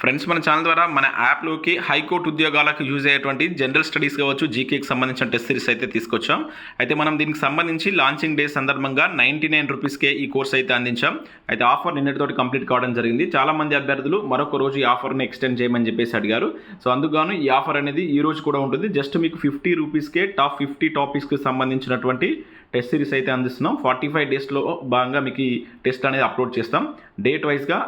Friends మన channel ద్వారా మన యాప్లోకి హైకోర్టు ఉద్యోగాలకు యూజ్ అయ్యేటువంటి జనరల్ స్టడీస్ కావచ్చు జీకేకి సంబంధించిన టెస్ట్ సిరీస్ అయితే తీసుకొచ్చాం. అయితే మనం దీనికి సంబంధించి లాంచింగ్ డే సందర్భంగా నైంటీ నైన్ రూపీస్కే ఈ కోర్స్ అయితే అందించాం. అయితే ఆఫర్ నిన్నటితోటి కంప్లీట్ కావడం జరిగింది. చాలా మంది అభ్యర్థులు మరొక రోజు ఈ ఆఫర్ని ఎక్స్టెండ్ చేయమని చెప్పేసి అడిగారు. సో అందుకు ఈ ఆఫర్ అనేది ఈ రోజు కూడా ఉంటుంది. జస్ట్ మీకు ఫిఫ్టీ రూపీస్కే టాప్ ఫిఫ్టీ టాపిక్స్కి సంబంధించినటువంటి టెస్ట్ సిరీస్ అయితే అందిస్తున్నాం. ఫార్టీ ఫైవ్ డేస్లో భాగంగా మీకు ఈ టెస్ట్ అనేది అప్లోడ్ చేస్తాం. డేట్ వైజ్గా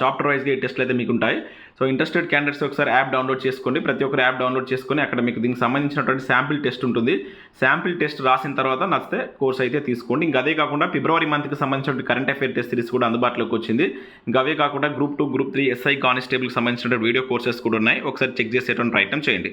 చాప్టర్ వైజ్గా ఈ టెస్ట్లు అయితే మీకు ఉంటాయి సో ఇంట్రెస్టెడ్ క్యాండిడేట్స్ ఒకసారి యాప్ డౌన్లోడ్ చేసుకోండి. ప్రతి ఒక్కరు యాప్ డౌన్లోడ్ చేసుకొని అక్కడ మీకు దీనికి సంబంధించినటువంటి శాంపిల్ టెస్ట్ ఉంటుంది. శాంపిల్ టెస్ట్ రాసిన తర్వాత నచ్చితే కోర్స్ అయితే తీసుకోండి. ఇంకా అదే కాకుండా ఫిబ్రవరి మంత్కి సంబంధించిన కరెంట్ అఫైర్ టెస్ట్ సిరీస్ కూడా అందుబాటులోకి వచ్చింది. ఇంకా అవే కాకుండా group two group three SI కానిస్టేబుల్కి సంబంధించిన వీడియో కోర్సెస్ కూడా ఉన్నాయి. ఒకసారి చెక్ చేసేటువంటి ప్రయత్నం చేయండి.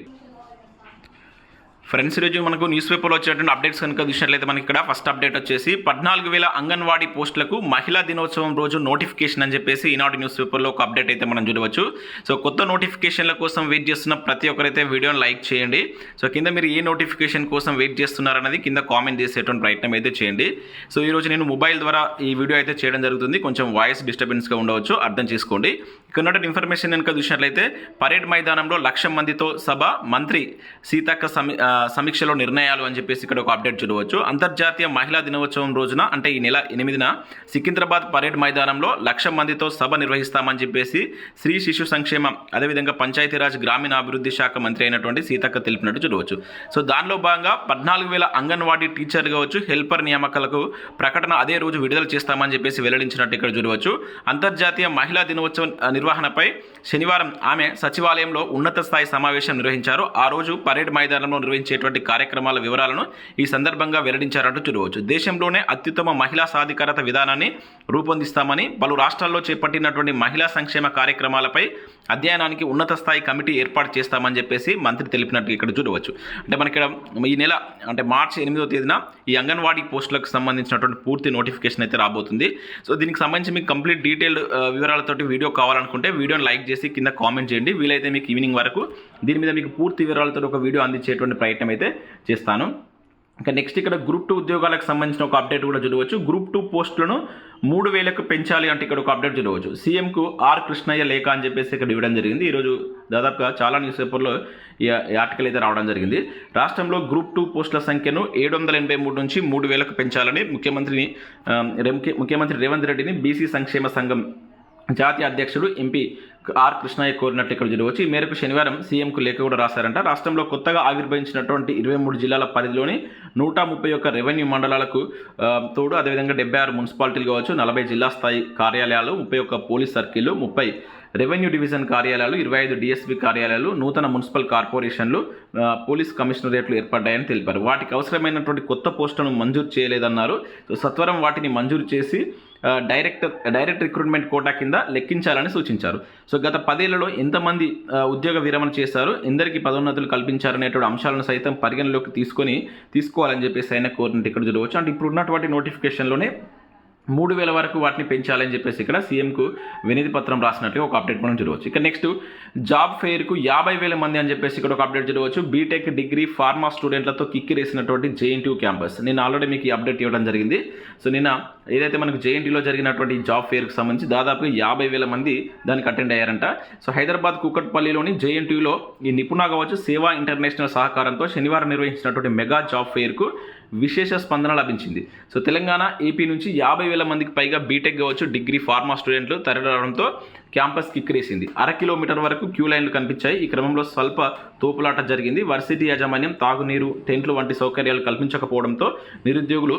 ఫ్రెండ్స్ ఈరోజు మనకు న్యూస్ పేపర్లో వచ్చేటువంటి అప్డేట్స్ కనుక చూసినట్లయితే మనకి ఇక్కడ ఫస్ట్ అప్డేట్ వచ్చేసి పద్నాలుగు వేల అంగన్వాడీ పోస్టులకు మహిళా దినోత్సవం రోజు నోటిఫికేషన్ అని చెప్పేసి ఈనాడు న్యూస్ పేపర్లో ఒక అప్డేట్ అయితే మనం చూడవచ్చు. సో కొత్త నోటిఫికేషన్ల కోసం వెయిట్ చేస్తున్న ప్రతి ఒక్కరైతే వీడియోని లైక్ చేయండి. సో కింద మీరు ఏ నోటిఫికేషన్ కోసం వెయిట్ చేస్తున్నారనేది కింద కామెంట్ చేసేటువంటి ప్రయత్నం అయితే చేయండి. సో ఈరోజు నేను మొబైల్ ద్వారా ఈ వీడియో అయితే చేయడం జరుగుతుంది. కొంచెం వాయిస్ డిస్టర్బెన్స్గా ఉండవచ్చు అర్థం చేసుకోండి. ఇక్కడ ఇన్ఫర్మేషన్ కనుక చూసినట్లయితే పరేడ్ మైదానంలో లక్ష మందితో సభ మంత్రి సీతక్క సమీ సమీక్షలో నిర్ణయాలు అని చెప్పేసి ఇక్కడ ఒక అప్డేట్ చూడవచ్చు. అంతర్జాతీయ మహిళా దినోత్సవం రోజున అంటే ఈ నెల ఎనిమిదిన సికింద్రాబాద్ పరేడ్ మైదానంలో లక్ష మందితో సభ నిర్వహిస్తామని చెప్పేసి స్త్రీ శిశు సంక్షేమం అదేవిధంగా పంచాయతీరాజ్ గ్రామీణాభివృద్ధి శాఖ మంత్రి అయినటువంటి సీతక్క తెలిపినట్టు చూడవచ్చు. సో దానిలో భాగంగా పద్నాలుగు వేల అంగన్వాడీ టీచర్ కావచ్చు హెల్పర్ నియామకాలకు ప్రకటన అదే రోజు విడుదల చేస్తామని చెప్పేసి వెల్లడించినట్టు ఇక్కడ చూడవచ్చు. అంతర్జాతీయ మహిళా దినోత్సవం నిర్వహణపై శనివారం ఆమె సచివాలయంలో ఉన్నత స్థాయి సమావేశం నిర్వహించారు. ఆ రోజు పరేడ్ మైదానంలో నిర్వహించేటువంటి కార్యక్రమాల వివరాలను ఈ సందర్భంగా వెల్లడించారంటూ చూడవచ్చు. దేశంలోనే అత్యుత్తమ మహిళా సాధికారత విధానాన్ని రూపొందిస్తామని పలు రాష్ట్రాల్లో చేపట్టినటువంటి మహిళా సంక్షేమ కార్యక్రమాలపై అధ్యయనానికి ఉన్నత స్థాయి కమిటీ ఏర్పాటు చేస్తామని చెప్పేసి మంత్రి తెలిపినట్టు ఇక్కడ చూడవచ్చు. అంటే మనకి ఇక్కడ ఈ నెల అంటే మార్చి ఎనిమిదో తేదీన ఈ అంగన్వాడీ పోస్టులకు సంబంధించినటువంటి పూర్తి నోటిఫికేషన్ అయితే రాబోతుంది. సో దీనికి సంబంధించి మీకు కంప్లీట్ డీటెయిల్డ్ వివరాలతోటి వీడియో కావాలనుకుంటే వీడియోని లైక్ చేసి కింద కామెంట్ చేయండి. వీలైతే మీకు ఈవినింగ్ వరకు దీని మీద మీకు పూర్తి వివరాలతో ఒక వీడియో అందించేటువంటి ప్రయత్నం అయితే చేస్తాను. ఇంకా నెక్స్ట్ ఇక్కడ గ్రూప్ టూ ఉద్యోగాలకు సంబంధించిన ఒక అప్డేట్ కూడా చూడవచ్చు. గ్రూప్ టూ పోస్టులను మూడు వేలకు పెంచాలి అంటే ఇక్కడ ఒక అప్డేట్ చూడవచ్చు. సీఎంకు ఆర్ కృష్ణయ్య లేఖ అని చెప్పేసి ఇక్కడ ఇవ్వడం జరిగింది. ఈరోజు దాదాపుగా చాలా న్యూస్ పేపర్లో ఈ ఆర్టికల్ అయితే రావడం జరిగింది. రాష్ట్రంలో గ్రూప్ టూ పోస్టుల సంఖ్యను ఏడు వందల ఎనభై మూడు నుంచి మూడు వేలకు పెంచాలని ముఖ్యమంత్రిని ముఖ్యమంత్రి రేవంత్ రెడ్డిని బీసీ సంక్షేమ సంఘం జాతీయ అధ్యక్షుడు ఎంపీ ఆర్ కృష్ణయ్య కోరినట్టు ఇక్కడ చూడవచ్చు ఈ మేరకు శనివారం సీఎంకు లేఖ కూడా రాశారంట. రాష్ట్రంలో కొత్తగా ఆవిర్భవించినటువంటి ఇరవై మూడు జిల్లాల పరిధిలోని నూట ముప్పై ఒక్క రెవెన్యూ మండలాలకు తోడు అదేవిధంగా డెబ్బై ఆరు మున్సిపాలిటీలు కావచ్చు నలభై జిల్లా స్థాయి కార్యాలయాలు ముప్పై ఒక్క పోలీస్ సర్కిళ్ళు ముప్పై రెవెన్యూ డివిజన్ కార్యాలయాలు ఇరవై ఐదు డిఎస్పీ కార్యాలయాలు నూతన మున్సిపల్ కార్పొరేషన్లు పోలీస్ కమిషనరేట్లు ఏర్పడ్డాయని తెలిపారు. వాటికి అవసరమైనటువంటి కొత్త పోస్టులను మంజూరు చేయలేదన్నారు. సో సత్వరం వాటిని మంజూరు చేసి డైరెక్ట్ డైరెక్ట్ రిక్రూట్మెంట్ కోటా కింద లెక్కించాలని సూచించారు. సో గత పదేళ్ళలో ఎంతమంది ఉద్యోగ విరమణ చేశారు? ఎందరికి పదోన్నతులు కల్పించారనేటువంటి అంశాలను సైతం పరిగణలోకి తీసుకొని తీసుకోవాలని చెప్పేసి ఆయన కోరినట్టు ఇక్కడ చూడవచ్చు. అంటే ఇప్పుడు ఉన్నటువంటి నోటిఫికేషన్లోనే మూడు వేల వరకు వాటిని పెంచాలని చెప్పేసి ఇక్కడ సీఎంకు వినతి పత్రం రాసినట్టుగా ఒక అప్డేట్ మనం చూడవచ్చు. ఇక నెక్స్ట్ జాబ్ ఫెయిర్కు యాభై వేల మంది అని చెప్పేసి ఇక్కడ ఒక అప్డేట్ చూడవచ్చు. బీటెక్ డిగ్రీ ఫార్మా స్టూడెంట్లతో కిక్కిరేసినటువంటి జేఎన్టీయూ క్యాంపస్. నేను ఆల్రెడీ మీకు ఈ అప్డేట్ ఇవ్వడం జరిగింది. సో నిన్న ఏదైతే మనకు జేఎన్టీలో జరిగినటువంటి జాబ్ ఫెయిర్కి సంబంధించి దాదాపుగా యాభై వేల మంది దానికి అటెండ్ అయ్యారంట. సో హైదరాబాద్ కూకట్పల్లిలోని జేఎన్టీయూలో ఈ నిపుణ కావచ్చు సేవా ఇంటర్నేషనల్ సహకారంతో శనివారం నిర్వహించినటువంటి మెగా జాబ్ ఫెయిర్కు విశేష స్పందన లభించింది. సో తెలంగాణ ఏపీ నుంచి యాభై వేల మందికి పైగా బీటెక్ కావచ్చు డిగ్రీ ఫార్మా స్టూడెంట్లు తరలిరావడంతో క్యాంపస్ కిక్కిరేసింది అర కిలోమీటర్ వరకు క్యూ లైన్లు కనిపించాయి. ఈ క్రమంలో స్వల్ప తోపులాట జరిగింది. వర్సిటీ యాజమాన్యం తాగునీరు టెంట్లు వంటి సౌకర్యాలు కల్పించకపోవడంతో నిరుద్యోగులు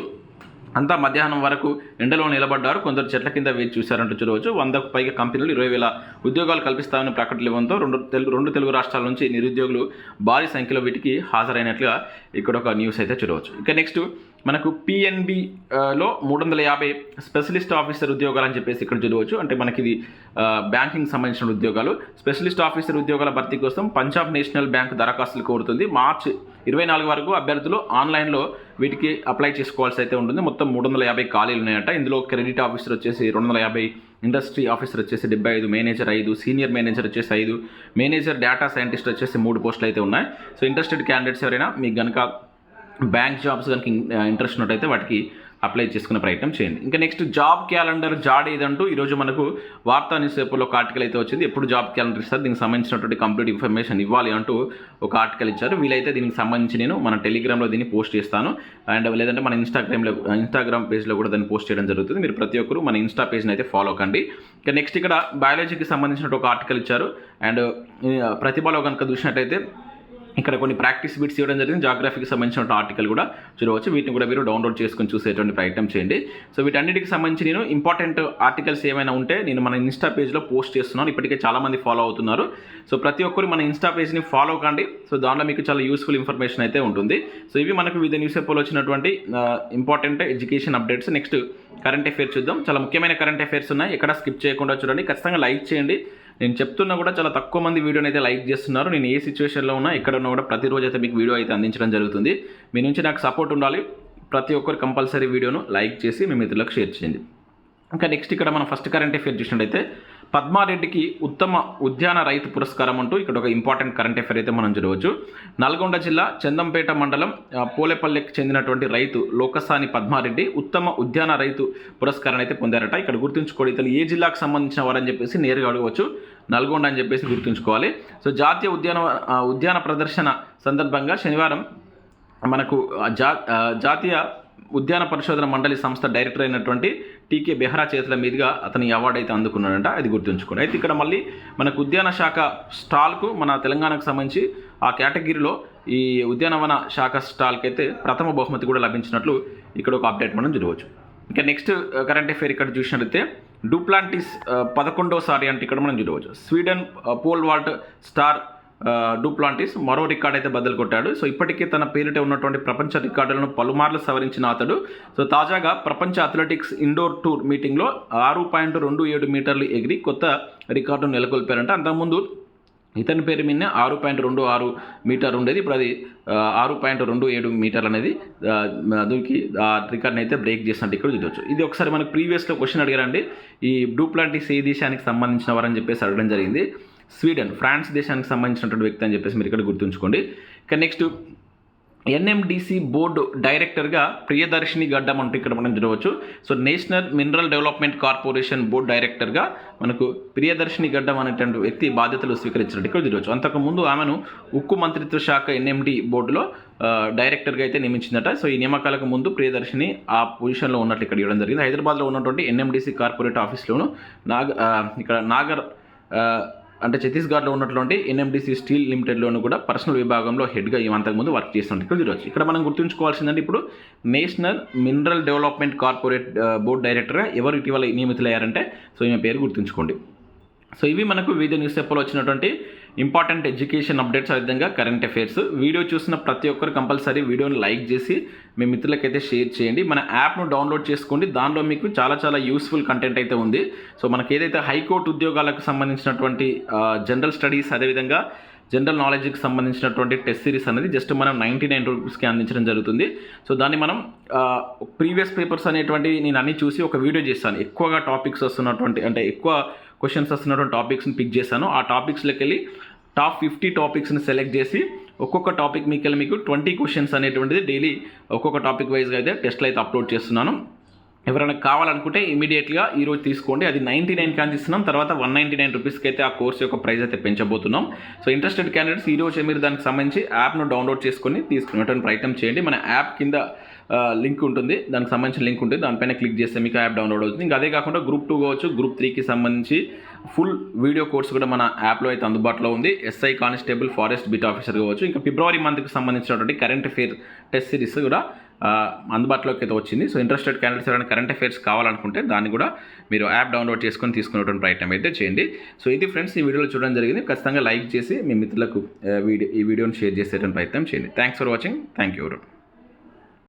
అంతా మధ్యాహ్నం వరకు ఎండలో నిలబడ్డారు. కొందరు చెట్ల కింద వేచి చూశారంటూ చూడవచ్చు. వందకు పైగా కంపెనీలు ఇరవై వేల ఉద్యోగాలు కల్పిస్తామని ప్రకటనలు ఇవ్వడంతో రెండు తెలుగు రెండు తెలుగు రాష్ట్రాల నుంచి నిరుద్యోగులు భారీ సంఖ్యలో వీటికి హాజరైనట్లుగా ఇక్కడ ఒక న్యూస్ అయితే చూడవచ్చు. ఇక నెక్స్ట్ మనకు పిఎన్బి లో మూడు వందల యాభై స్పెషలిస్ట్ ఆఫీసర్ ఉద్యోగాలు అని చెప్పేసి ఇక్కడ చూడవచ్చు అంటే మనకి ఇది బ్యాంకింగ్ సంబంధించిన ఉద్యోగాలు. స్పెషలిస్ట్ ఆఫీసర్ ఉద్యోగాల భర్తీ కోసం పంజాబ్ నేషనల్ బ్యాంక్ దరఖాస్తులు కోరుతుంది. మార్చ్ ఇరవై నాలుగు వరకు అభ్యర్థులు ఆన్లైన్లో వీటికి అప్లై చేసుకోవాల్సి అయితే ఉంటుంది. మొత్తం మూడు వందల యాభై ఖాళీలు ఉన్నాయట. ఇందులో క్రెడిట్ ఆఫీసర్ వచ్చేసి రెండు వందల యాభై ఇండస్ట్రీ ఆఫీసర్ వచ్చేసి డెబ్బై ఐదు మేనేజర్ ఐదు సీనియర్ మేనేజర్ వచ్చేసి ఐదు మేనేజర్ డేటా సైంటిస్ట్ వచ్చేసి మూడు పోస్టులు అయితే ఉన్నాయి. సో ఇంట్రెస్టెడ్ క్యాండిడేట్స్ ఎవరైనా మీకు కనుక బ్యాంక్ జాబ్స్ కనుక ఇంట్రెస్ట్ ఉన్నట్టయితే వాటికి అప్లై చేసుకునే ప్రయత్నం చేయండి. ఇంకా నెక్స్ట్ జాబ్ క్యాలెండర్ జాడ్ ఏదంటూ ఈరోజు మనకు వార్తా న్యూస్ పేపర్లో ఒక ఆర్టికల్ అయితే వచ్చింది. ఎప్పుడు జాబ్ క్యాలెండర్ ఇస్తారు? దీనికి సంబంధించినటువంటి కంప్లీట్ ఇన్ఫర్మేషన్ ఇవ్వాలి అంటూ ఒక ఆర్టికల్ ఇచ్చారు. వీలైతే దీనికి సంబంధించి నేను మన టెలిగ్రామ్లో దీన్ని పోస్ట్ చేస్తాను. అండ్ లేదంటే మన ఇన్స్టాగ్రామ్లో ఇన్స్టాగ్రామ్ పేజ్లో కూడా దాన్ని పోస్ట్ చేయడం జరుగుతుంది. మీరు ప్రతి ఒక్కరు మన ఇన్స్టా పేజ్ని అయితే ఫాలో కండి. ఇంకా నెక్స్ట్ ఇక్కడ బయాలజీకి సంబంధించిన ఒక ఆర్టికల్ ఇచ్చారు. అండ్ ప్రతిభలో కనుక చూసినట్టయితే ఇక్కడ కొన్ని ప్రాక్టీస్ బిట్స్ ఇవ్వడం జరిగింది. జాగ్రఫీకి సంబంధించిన ఆర్టికల్ కూడా చూడవచ్చు. వీటిని కూడా మీరు డౌన్లోడ్ చేసుకొని చూసేటువంటి ప్రయత్నం చేయండి. సో వీటన్నిటికి సంబంధించి నేను ఇంపార్టెంట్ ఆర్టికల్స్ ఏమైనా ఉంటే నేను మన ఇన్స్టా పేజ్లో పోస్ట్ చేస్తున్నాను. ఇప్పటికే చాలామంది ఫాలో అవుతున్నారు. సో ప్రతి ఒక్కరు మన ఇన్స్టా పేజ్ని ఫాలో కండి. సో దానిలో మీకు చాలా యూస్ఫుల్ ఇన్ఫర్మేషన్ అయితే ఉంటుంది. సో ఇవి మనకు వివిధ న్యూస్ పేపర్లో వచ్చినటువంటి important education updates next current affairs చూద్దాం. చాలా ముఖ్యమైన కరెంట్ అఫైర్స్ ఉన్నాయి. ఎక్కడ స్కిప్ చేయకుండా చూడండి. ఖచ్చితంగా లైక్ చేయండి. నేను చెప్తున్నా కూడా చాలా తక్కువ మంది వీడియోని అయితే లైక్ చేస్తున్నారు. నేను ఏ సిచ్యువేషన్లో ఉన్నా ఎక్కడ ఉన్నా కూడా ప్రతిరోజు అయితే మీకు వీడియో అయితే అందించడం జరుగుతుంది. మీ నుంచి నాకు సపోర్ట్ ఉండాలి. ప్రతి ఒక్కరు కంపల్సరీ వీడియోను లైక్ చేసి మీ మిత్రులకు షేర్ చేయండి. ఇంకా నెక్స్ట్ ఇక్కడ మనం ఫస్ట్ కరెంట్ అఫేర్ చూసినట్టయితే పద్మారెడ్డికి ఉత్తమ ఉద్యాన రైతు పురస్కారం అంటూ ఇక్కడ ఒక ఇంపార్టెంట్ కరెంట్ అఫేర్ అయితే మనం చూడవచ్చు. నల్గొండ జిల్లా చందంపేట మండలం పోలేపల్లెకి చెందినటువంటి రైతు లోకసాని పద్మారెడ్డి ఉత్తమ ఉద్యాన రైతు పురస్కారాన్ని అయితే పొందారట. ఇక్కడ గుర్తుంచుకోండి ఇతను ఏ జిల్లాకు సంబంధించిన వారని చెప్పేసి నేరుగా అడగవచ్చు. నల్గొండ అని చెప్పేసి గుర్తుంచుకోవాలి. సో జాతీయ ఉద్యాన ఉద్యాన ప్రదర్శన సందర్భంగా శనివారం మనకు జా జాతీయ ఉద్యాన పరిశోధన మండలి సంస్థ డైరెక్టర్ అయినటువంటి టీకే బెహ్రా చేతుల మీదుగా అతని అవార్డు అయితే అందుకున్నాడంట. అది గుర్తుంచుకోండి. అయితే ఇక్కడ మళ్ళీ మనకు ఉద్యాన శాఖ స్టాల్కు మన తెలంగాణకు సంబంధించి ఆ కేటగిరీలో ఈ ఉద్యానవన శాఖ స్టాల్కి అయితే ప్రథమ బహుమతి కూడా లభించినట్లు ఇక్కడ ఒక అప్డేట్ మనం చూడవచ్చు. ఇంకా నెక్స్ట్ కరెంట్ అఫేర్ ఇక్కడ చూసినట్లయితే డూప్లాంటిస్ పదకొండోసారి అంటే ఇక్కడ మనం చూడవచ్చు. Sweden pole vault star Duplantis మరో రికార్డ్ అయితే బద్దలు కొట్టాడు. సో ఇప్పటికే తన పేరిట ఉన్నటువంటి ప్రపంచ రికార్డులను పలుమార్లు సవరించిన అతడు. సో తాజాగా ప్రపంచ అథ్లెటిక్స్ ఇండోర్ టూర్ మీటింగ్లో ఆరు పాయింట్ రెండు ఏడు మీటర్లు ఎగిరి కొత్త రికార్డును నెలకొల్పారంట. అంతకుముందు ఇతని పేరు మీద ఆరు పాయింట్ రెండు ఆరు మీటర్ ఉండేది. ఇప్పుడు అది ఆరు పాయింట్ రెండు ఏడు మీటర్లు అనేది దూకి ఆ రికార్డ్ని అయితే బ్రేక్ చేసినట్టు ఇక్కడ చూడవచ్చు ఇది ఒకసారి మనకు ప్రీవియస్లో క్వశ్చన్ అడిగారండి. ఈ డూప్లాంటిస్ ఏ దేశానికి సంబంధించిన వారని చెప్పేసి అడగడం జరిగింది. స్వీడన్ ఫ్రాన్స్ దేశానికి సంబంధించినటువంటి వ్యక్తి అని చెప్పేసి మీరు ఇక్కడ గుర్తుంచుకోండి. ఇక నెక్స్ట్ ఎన్ఎండిసి బోర్డు డైరెక్టర్గా ప్రియదర్శిని గడ్డం అంటూ ఇక్కడ మనం చూడవచ్చు so national mineral development corporation board డైరెక్టర్గా మనకు ప్రియదర్శిని గడ్డం అనేటువంటి వ్యక్తి బాధ్యతలు స్వీకరించినట్టు ఇక్కడ చూడవచ్చు అంతకుముందు ఆమెను ఉక్కు మంత్రిత్వ శాఖ ఎన్ఎండి బోర్డులో డైరెక్టర్గా అయితే నియమించిందట. సో ఈ నియామకాలకు ముందు ప్రియదర్శిని ఆ పొజిషన్లో ఉన్నట్టు ఇక్కడ ఇవ్వడం జరిగింది. హైదరాబాద్లో ఉన్నటువంటి ఎన్ఎండిసి కార్పొరేట్ ఆఫీస్లోను నాగ ఇక్కడ నాగర్ అంటే ఛత్తీస్గఢ్లో ఉన్నటువంటి ఎన్ఎండిసి స్టీల్ లిమిటెడ్లోను కూడా పర్సనల్ విభాగంలో హెడ్గా ఈమె అంతకుముందు వర్క్ చేస్తున్నట్టు ఇక్కడ చూడవచ్చు ఇక్కడ మనం గుర్తుంచుకోవాల్సిందంటే ఇప్పుడు national mineral development corporate board board డైరెక్టర్గా ఎవరు ఇటీవల నియమితులయ్యారంటే సో ఈమె పేరు గుర్తుంచుకోండి. సో ఇవి మనకు వివిధ న్యూస్ పేపర్లో వచ్చినటువంటి ఇంపార్టెంట్ ఎడ్యుకేషన్ అప్డేట్స్ అదేవిధంగా కరెంట్ అఫైర్స్ వీడియో చూసిన ప్రతి ఒక్కరు కంపల్సరీ వీడియోని లైక్ చేసి మీ మిత్రులకైతే షేర్ చేయండి. మన యాప్ను డౌన్లోడ్ చేసుకోండి. దానిలో మీకు చాలా చాలా యూస్ఫుల్ కంటెంట్ అయితే ఉంది. సో మనకి ఏదైతే హైకోర్టు ఉద్యోగాలకు సంబంధించినటువంటి జనరల్ స్టడీస్ అదేవిధంగా జనరల్ నాలెడ్జ్కి సంబంధించినటువంటి టెస్ట్ సిరీస్ అనేది జస్ట్ మనం నైంటీ నైన్ రూపీస్కి అందించడం జరుగుతుంది. సో దాన్ని మనం ప్రీవియస్ పేపర్స్ అనేటువంటి నేను అన్ని చూసి ఒక వీడియో చేస్తాను. ఎక్కువగా టాపిక్స్ వస్తున్నటువంటి అంటే ఎక్కువ క్వశ్చన్స్ వస్తున్నటువంటి టాపిక్స్ని పిక్ చేశాను ఆ టాపిక్స్లోకి వెళ్ళి టాప్ ఫిఫ్టీ టాపిక్స్ని సెలెక్ట్ చేసి ఒక్కొక్క టాపిక్ మీకు వెళ్ళి మీకు ట్వంటీ క్వశ్చన్స్ అనేటువంటిది డైలీ ఒక్కొక్క టాపిక్ వైజ్గా అయితే టెస్ట్లు అయితే అప్లోడ్ చేస్తున్నాను. ఎవరైనా కావాలనుకుంటే ఇమీడియట్గా ఈరోజు తీసుకోండి. అది నైంటీ నైన్ కానీ ఇస్తున్నాం. తర్వాత వన్ నైంటీ నైన్ రూపీస్కి అయితే ఆ కోర్స్ యొక్క ప్రైస్ అయితే పెంచబోతున్నాం. సో ఇంట్రెస్టెడ్ క్యాండిడేట్స్ ఈ రోజు మీరు దానికి సంబంధించి యాప్ను డౌన్లోడ్ చేసుకొని తీసుకునేటువంటి ప్రయత్నం చేయండి. మన యాప్ కింద లింక్ ఉంటుంది. దానికి సంబంధించిన లింక్ ఉంటుంది. దానిపైన క్లిక్ చేస్తే మీకు యాప్ డౌన్లోడ్ అవుతుంది. ఇంకా అదే కాకుండా గ్రూప్ టూ కావచ్చు. గ్రూప్ త్రీకి సంబంధించి ఫుల్ వీడియో కోర్స్ కూడా మన యాప్లో అయితే అందుబాటులో ఉంది. SI constable forest beat officer కావచ్చు. ఇంకా ఫిబ్రవరి మంత్కి సంబంధించినటువంటి కరెంట్ అఫేర్ టెస్ట్ సిరీస్ కూడా అందుబాటులోకి అయితే వచ్చింది. సో ఇంట్రెస్టెడ్ క్యాండిడేట్స్ ఎవరైనా కరెంట్ అఫైర్స్ కావాలనుకుంటే దాన్ని కూడా మీరు యాప్ డౌన్లోడ్ చేసుకొని తీసుకునేటువంటి ప్రయత్నం అయితే చేయండి. సో ఇది ఫ్రెండ్స్ ఈ వీడియోలో చూడడం జరిగింది. ఖచ్చితంగా లైక్ చేసి మీ మిత్రులకు వీడియో ఈ వీడియోని షేర్ చేసేటువంటి ప్రయత్నం చేయండి. Thanks for watching thank you